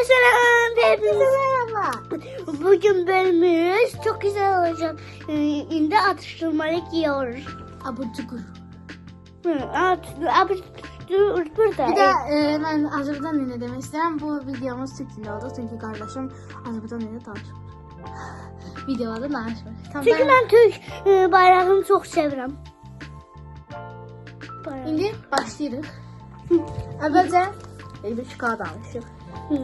Herkese selam. Hepinize merhaba. Bugün bölümümüz çok güzel olacak. Ee, Şimdi atıştırmalık yiyoruz. Abur cukur. Abi dur burada. Bir de e, ben Azerbaycan dilini demek istedim. Bu videomuz Türk dilinde oldu. Çünkü kardeşim Azerbaycan dilinde danışmır. Videolarda danışmır. Tamam, Çünkü ben Türk e, bayrağını çok seviyorum. Bayrağı. Şimdi başlayırıq. Əvvəlcə bir şokolad almışıq. Hı.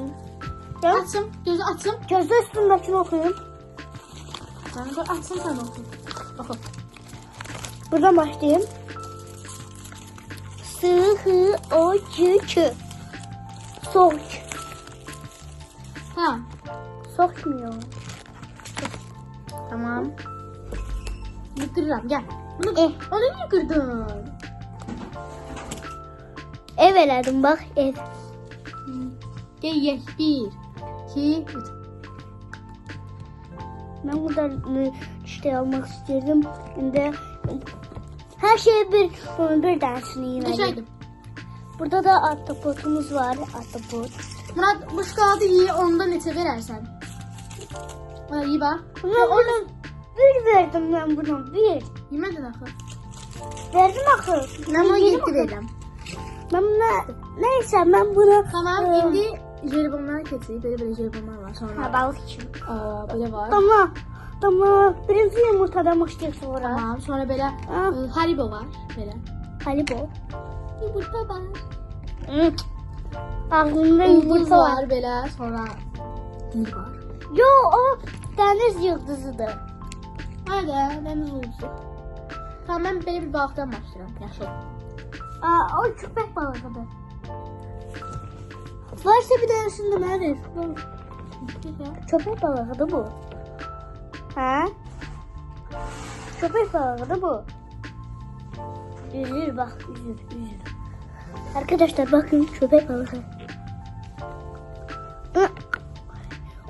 Ya, Açım, gözü açım. Gözde üstündekini okuyun. Mən qoy açım sən oxu. Oxu. Buradan başlayayım. S, H, O, C, Ç. Soğuk. Tamam. Sokmuyor. Tamam. Yıkırıram, gel. Bunu, Eh. onu niye kırdın? Ev eledim bak ev. Gel ye. Bir, iki, üç. Ben e, işte almak istedim. Şimdi her şeye bir bir yemedim. Düşeydim. Burada da ahtapotumuz var. Ahtapot. Murat bu şokoladı ye, onda neçə verərsən? Ha, iyi bax. Ben buna bir verdim ben buna bir. Yemədin axı. Verdim akıl. Mən buna 7 verirəm. Ben buna neyse ben buna Tamam, e, indi jelibonlara keçirik. Belə-belə jelibonlar var sonra. ha, balık için. Aa, belə var. Tamam. Tamam. Birinci yumurtadan başlayacak sonra. Tamam, sonra belə Ah. e, Haribo var, belə. Haribo. Yumurta var. Hı. Aklımda Ulduz yumurta var. var belə, sonra gül var. Yo o deniz yıldızıdır. Hadi, dəniz ulduzu. Tamam, mən belə bir balıqdan başlayıram. Yaşıl. Aa, o köpek balığıdır. Varsa bir tanesinde nerede? Köpek balığıdır bu. Ha? Köpek balığıdır bu. Üzür bak üzür üzür. Arkadaşlar bakın köpek balığı.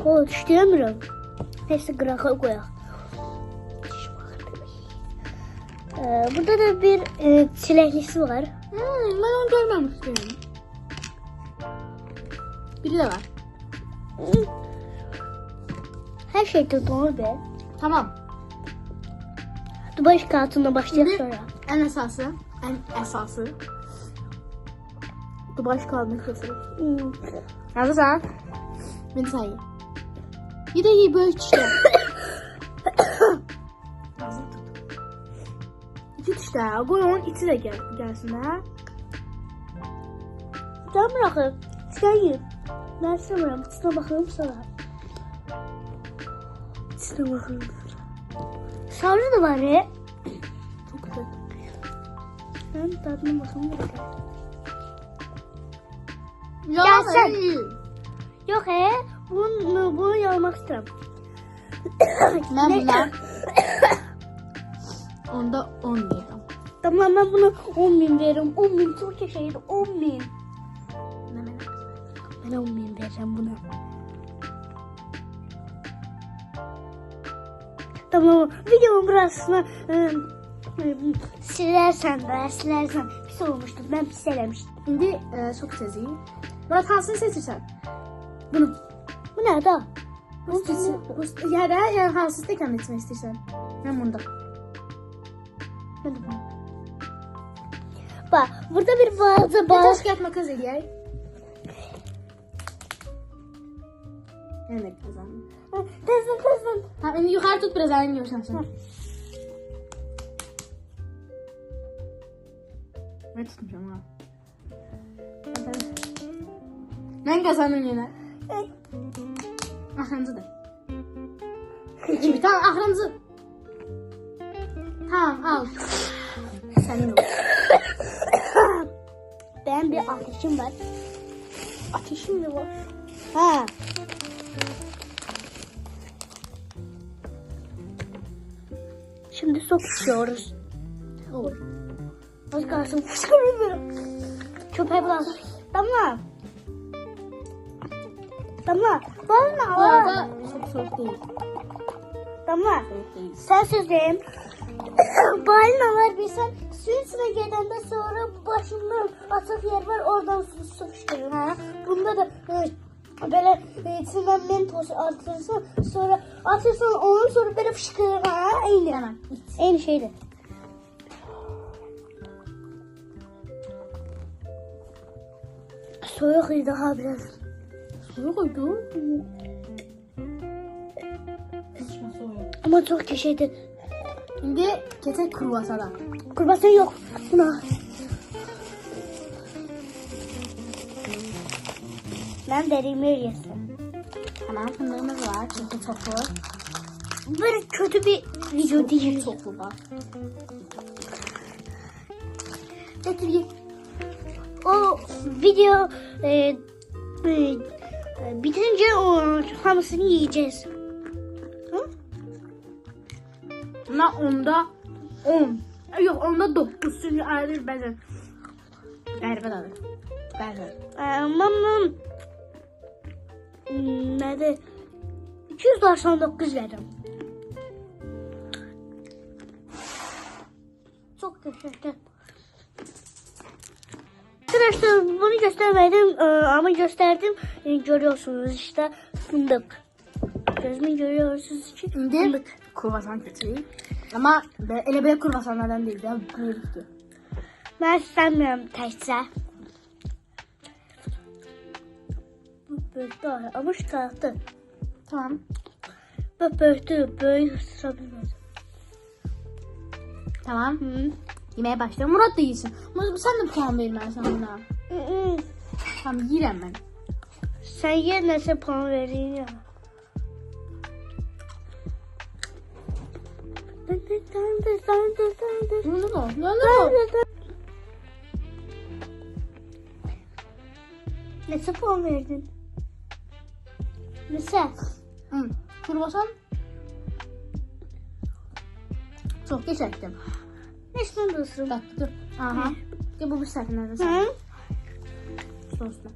O düşüremiyorum. Neyse graka koyak. Ee, burada da bir e, çileklisi var. Hmm, mən onu görməmişdim. Biri də var. Her şey tutulur be. Tamam. Dubai kağıtına başlayalım Şimdi sonra. ən əsası, ən əsası Dubai şokoladını kəsirik. Hmm. Hazırsan? Beni say. Bir de iyi böyle işte. İki işte. Onun içi de gel, gelsin ha. Sen bırakın. Sen yiyin. Ben istemiyorum. İçine bakalım sonra. İçine bakalım. Sarı da var ya. Çok güzel. Ben tadına bakalım. Ya Gelsin. iyi. Yok he. Bunu, bunu yalamak istiyorum. Ben bunlar. Onda 10 veririm. Tamam ben bunu 10 bin veririm. 10 bin çok yaşaydı. 10 bin. Ben 10 bin vereceğim buna. Tamam videomun burasını ıı, ıı, silersen de silersen pis olmuştu. Ben pis elemiştim. İndi e, çok teziyim. Murat hansını seçirsən? Bunu. Bu nerede? Bu. Bu ya da yani hansı stəkan içmək istəyirsən? Mən bunda. Ben de bunu. Bak burada bir bazı Bir bazı taş kağıt makas eləyək. Evet kazandım. Tezden tezden. Tamam indi yuxarı tut biraz əlini görsən sən. Ben tutmuşam ha. Ben kazandım yine. Axırıncıdır. İki, tamam axırıncı. Tamam al. Senin olsun. Ben bir ateşim var. Ateşim mi var? Ha. Şimdi sok içiyoruz. Olur. Az kalsın fışkırıyorum. Köpeğe bulan. Tamam. Tamam. Bana Bu arada çok soğuk değil. Değil. Sen sözleyeyim. Balinalar bir sen suyun içine gelende sonra başından atık yer var oradan su, fışkırıyor. Ha? Bunda da e, Böyle e, içinden mentos atırsan sonra atırsan onu sonra böyle fışkırır. Ha. Tamam. iç. Aynı şeydi. Soğuk daha biraz. Soğuk soğuk. Ama çok şeydi. Şimdi keçək kruvasana. Kurbasan yok. Buna. Ben derimi yesin. Hemen fındığımız var. Çünkü çoxlu. Böyle kötü bir video değil. Çoxlu var. Peki o video e, e, bitince o hamısını yiyeceğiz. Hı? Buna onda 10. Yox, onda 9. Çünki ayrılır bəzən. Qəribə dadır. Bəzən. Ama hmm, nerede? 299 verdim. Çok teşekkür Arkadaşlar bunu göstermedim e, ama gösterdim. E, Görüyorsunuz işte fındık. Gözümü görüyorsunuz ki fındık. kruvasan keçirik. Amma belə- elə belə kruvasanlardan deyil, də böyükdür. Ben istemiyorum təkcə. Bu ama şu tarafta. Tamam. Bu böyükdü, böyük sıra bilmez. Tamam. Hı. Yeməyə başlayalım. Murad da yesin. Murad sən də puan verməlisən buna. Hı-hı. Tamam, yeyirəm mən. Sen yer neyse puan vereyim ya. Nə oldu? Nə oldu? Neyse puan verdin? Neyse. Hı. Kruvasan çox keçəkdim. Neyse dostum. Bak dur. Aha. Gel bu bir Hı? sən. Sosla.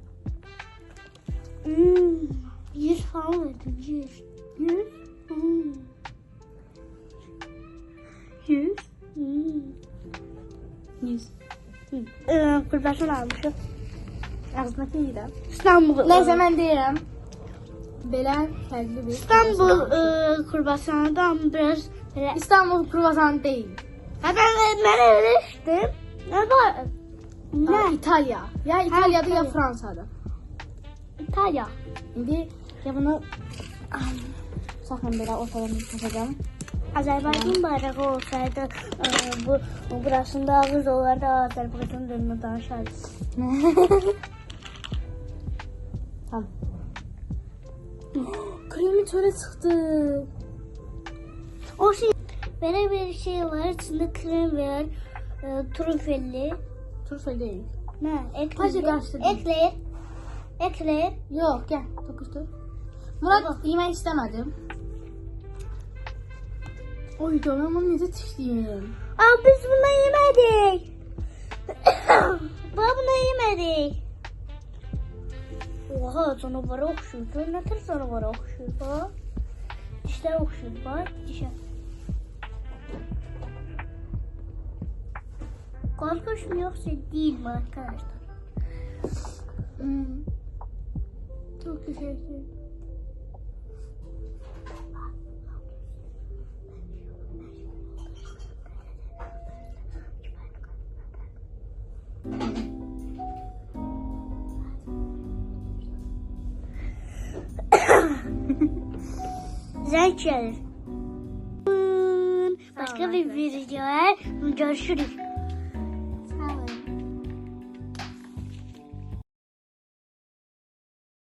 Hmm. Yüz puan verdin. Yüz. Yüz. Hmm. Yüz. Hmm. 100. Ee, kurbaşın almışım. Ağzındakı yeyirəm. İstanbul. Nəysə mən deyirəm. Belə fərqli bir İstanbul e, kurbaşandan biraz böyle İstanbul kruvasan deyil. Ha ben, ben öyle içtim. Ne? Ne? İtalya. Ya İtalya'da ya İtalya. Fransa'da. İtalya. İndi ya bunu Sakın belə ortadan tutacağım. Azerbaycan bayrağı olsaydı e, bu burasında ağız olardı Azerbaycan dönümü danışardı. Kremi çöre çıktı. O şey böyle bir şey var içinde krem var e, trüfelli. Turfel değil. Ne? Ekle. Ekle. Ekle. Yok gel tokuştur. Murat yemek istemedim. Oy canım bunu nece tişliyim. Aa biz bunu yemedik. Baba bunu yemedik. Oha canavara okşuyor. Ne tür canavara okşuyor bak. Dişler okşuyor bak. Dişe. Korkunç mu yoksa değil mi arkadaşlar? Hmm. Çok Güzel Zajčel. Počkej, vy viděli, další.